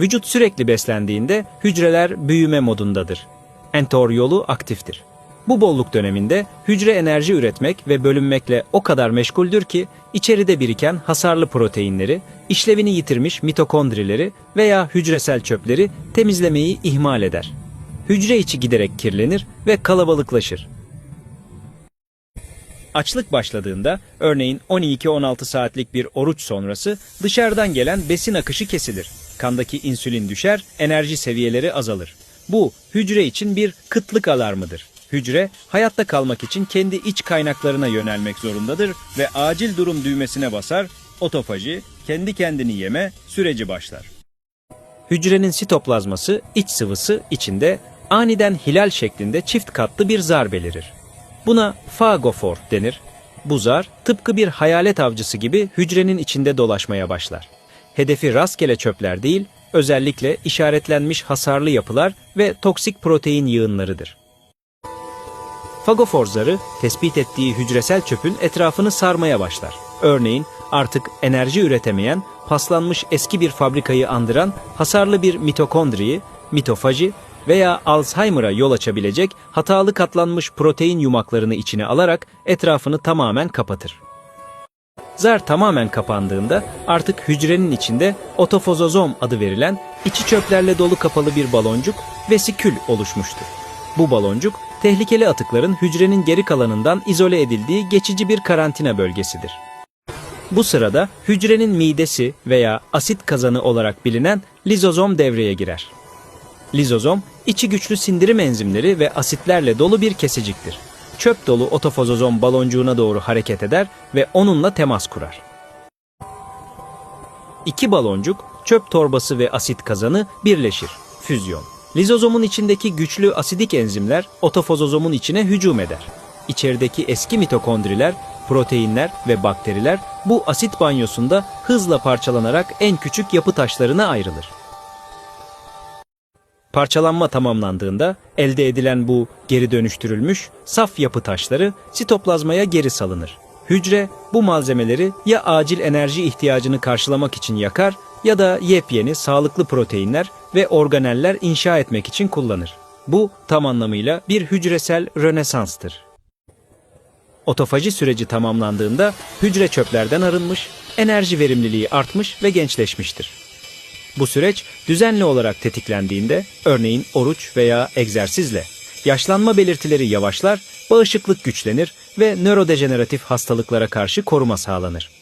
Vücut sürekli beslendiğinde hücreler büyüme modundadır. Entor yolu aktiftir. Bu bolluk döneminde hücre enerji üretmek ve bölünmekle o kadar meşguldür ki içeride biriken hasarlı proteinleri, işlevini yitirmiş mitokondrileri veya hücresel çöpleri temizlemeyi ihmal eder. Hücre içi giderek kirlenir ve kalabalıklaşır. Açlık başladığında, örneğin 12-16 saatlik bir oruç sonrası dışarıdan gelen besin akışı kesilir. Kandaki insülin düşer, enerji seviyeleri azalır. Bu hücre için bir kıtlık alarmıdır. Hücre hayatta kalmak için kendi iç kaynaklarına yönelmek zorundadır ve acil durum düğmesine basar, otofaji, kendi kendini yeme süreci başlar. Hücrenin sitoplazması, iç sıvısı içinde aniden hilal şeklinde çift katlı bir zar belirir. Buna fagofor denir. Bu zar tıpkı bir hayalet avcısı gibi hücrenin içinde dolaşmaya başlar. Hedefi rastgele çöpler değil, özellikle işaretlenmiş hasarlı yapılar ve toksik protein yığınlarıdır. Fagofor zarı tespit ettiği hücresel çöpün etrafını sarmaya başlar. Örneğin artık enerji üretemeyen, paslanmış eski bir fabrikayı andıran hasarlı bir mitokondriyi, mitofaji veya Alzheimer'a yol açabilecek hatalı katlanmış protein yumaklarını içine alarak etrafını tamamen kapatır. Zar tamamen kapandığında artık hücrenin içinde otofozozom adı verilen içi çöplerle dolu kapalı bir baloncuk vesikül oluşmuştur. Bu baloncuk tehlikeli atıkların hücrenin geri kalanından izole edildiği geçici bir karantina bölgesidir. Bu sırada hücrenin midesi veya asit kazanı olarak bilinen lizozom devreye girer. Lizozom, içi güçlü sindirim enzimleri ve asitlerle dolu bir kesiciktir. Çöp dolu otofozozom baloncuğuna doğru hareket eder ve onunla temas kurar. İki baloncuk, çöp torbası ve asit kazanı birleşir. Füzyon. Lizozomun içindeki güçlü asidik enzimler otofozozomun içine hücum eder. İçerideki eski mitokondriler, proteinler ve bakteriler bu asit banyosunda hızla parçalanarak en küçük yapı taşlarına ayrılır. Parçalanma tamamlandığında elde edilen bu geri dönüştürülmüş saf yapı taşları sitoplazmaya geri salınır. Hücre bu malzemeleri ya acil enerji ihtiyacını karşılamak için yakar ya da yepyeni sağlıklı proteinler ve organeller inşa etmek için kullanır. Bu tam anlamıyla bir hücresel rönesanstır. Otofaji süreci tamamlandığında hücre çöplerden arınmış, enerji verimliliği artmış ve gençleşmiştir. Bu süreç düzenli olarak tetiklendiğinde, örneğin oruç veya egzersizle, yaşlanma belirtileri yavaşlar, bağışıklık güçlenir ve nörodejeneratif hastalıklara karşı koruma sağlanır.